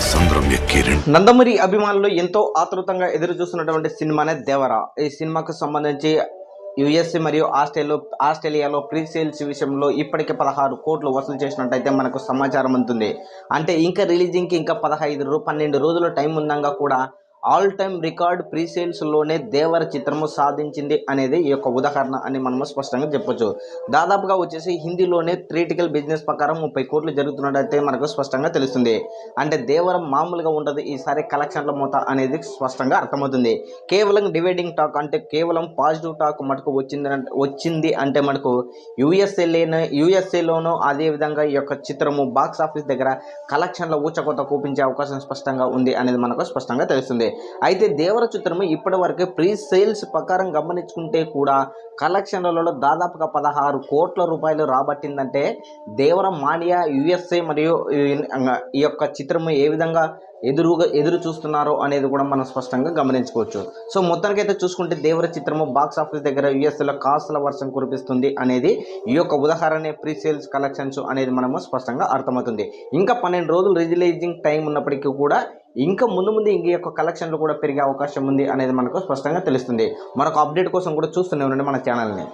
సంద్రం నందమూరి అభిమానులు ఎంతో ఆతృతంగా ఎదురు చూస్తున్నటువంటి సినిమానే దేవరా. ఈ సినిమాకు సంబంధించి యుఎస్ఏ మరియు ఆస్ట్రేలియా ఆస్ట్రేలియాలో ప్రీ సేల్స్ విషయంలో ఇప్పటికే పదహారు కోట్లు వసూలు చేసినట్టయితే మనకు సమాచారం ఉంటుంది అంటే ఇంకా రిలీజింగ్కి ఇంకా పదహైదు పన్నెండు రోజుల టైం ఉందంగా కూడా ఆల్ టైమ్ రికార్డ్ ప్రీ సేల్స్లోనే దేవర చిత్రము సాధించింది అనేది ఈ యొక్క ఉదాహరణ అని మనము స్పష్టంగా చెప్పొచ్చు. దాదాపుగా వచ్చేసి హిందీలోనే థియేటికల్ బిజినెస్ ప్రకారం ముప్పై కోట్లు జరుగుతున్నట్టయితే మనకు స్పష్టంగా తెలుస్తుంది. అంటే దేవరం మామూలుగా ఉండదు ఈసారి కలెక్షన్ల మూత అనేది స్పష్టంగా అర్థమవుతుంది. కేవలం డివైడింగ్ టాక్ అంటే కేవలం పాజిటివ్ టాక్ మటుకు వచ్చింది వచ్చింది అంటే మనకు యుఎస్ఏలోనే యుఎస్ఏలోనూ అదేవిధంగా ఈ యొక్క చిత్రము బాక్స్ ఆఫీస్ దగ్గర కలెక్షన్ల ఊచకొత కూపించే అవకాశం స్పష్టంగా ఉంది అనేది మనకు స్పష్టంగా తెలుస్తుంది. అయితే దేవర చిత్రము ఇప్పటి వరకు ప్రీ సేల్స్ ప్రకారం గమనించుకుంటే కూడా కలెక్షన్లలో దాదాపుగా పదహారు కోట్ల రూపాయలు రాబట్టిందంటే దేవర మానియా యుఎస్ఏ మరియు ఈ- యొక్క చిత్రము ఏ విధంగా ఎదురుగా ఎదురు చూస్తున్నారో అనేది కూడా మనం స్పష్టంగా గమనించుకోవచ్చు. సో మొత్తానికి అయితే చూసుకుంటే దేవర చిత్రము బాక్స్ ఆఫీస్ దగ్గర యుఎస్ఏలో కాసుల వర్షం కురిపిస్తుంది అనేది ఈ యొక్క ఉదాహరణ ప్రీ సేల్స్ కలెక్షన్స్ అనేది మనము స్పష్టంగా అర్థమవుతుంది. ఇంకా పన్నెండు రోజులు రిజిలైజింగ్ టైం ఉన్నప్పటికీ కూడా ఇంకా ముందు ముందు ఇంక యొక్క కలెక్షన్లు కూడా పెరిగే అవకాశం ఉంది అనేది మనకు స్పష్టంగా తెలుస్తుంది. మరొక అప్డేట్ కోసం కూడా చూస్తూనే ఉండండి మన ఛానల్ని